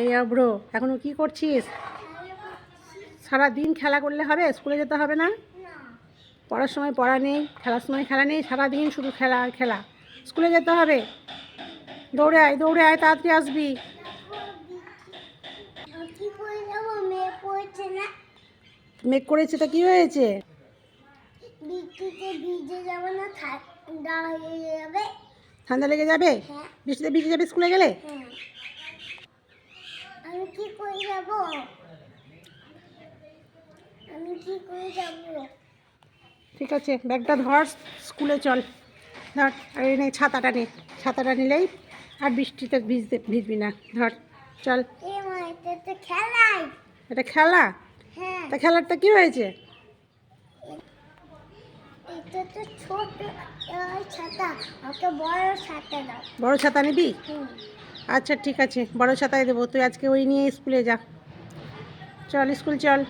এই অব্র এখনও কি করছিস? সারা দিন খেলা করলে হবে? স্কুলে যেতে হবে না? পড়ার সময় পড়া নেই খেলার সময় খেলা নেই সারা দিন শুধু খেলা আর খেলা। স্কুলে যেতে হবে? দৌড়ে আয় দৌড়ে আয় তাড়াতাড়ি আসবি। মেঘ করেছে তা কি হয়েছে? ঠান্ডা লেগে যাবে? হ্যাঁ। বৃষ্টিতে ভিজে যাবে স্কুলে গেলে? হ্যাঁ। কি করে যাব? আমি কি করে যাব? ঠিক আছে ব্যাগটা ধর স্কুলে চল। ধর আর এই নে ছাতাটা নে। ছাতাটা নিলেই আর বৃষ্টিতে ভিজতে ভিজবি না। ধর চল। এটা খেলা। হ্যাঁ। তা খেলারটা কি হয়েছে? ছোট ছাতা বড় ছাতা বড় ছাতা নিবি? আচ্ছা ঠিক আছে। বড় ছাতাই দেবো। তুই আজকে ওই নিয়ে স্কুলে যা। চল, স্কুল চল।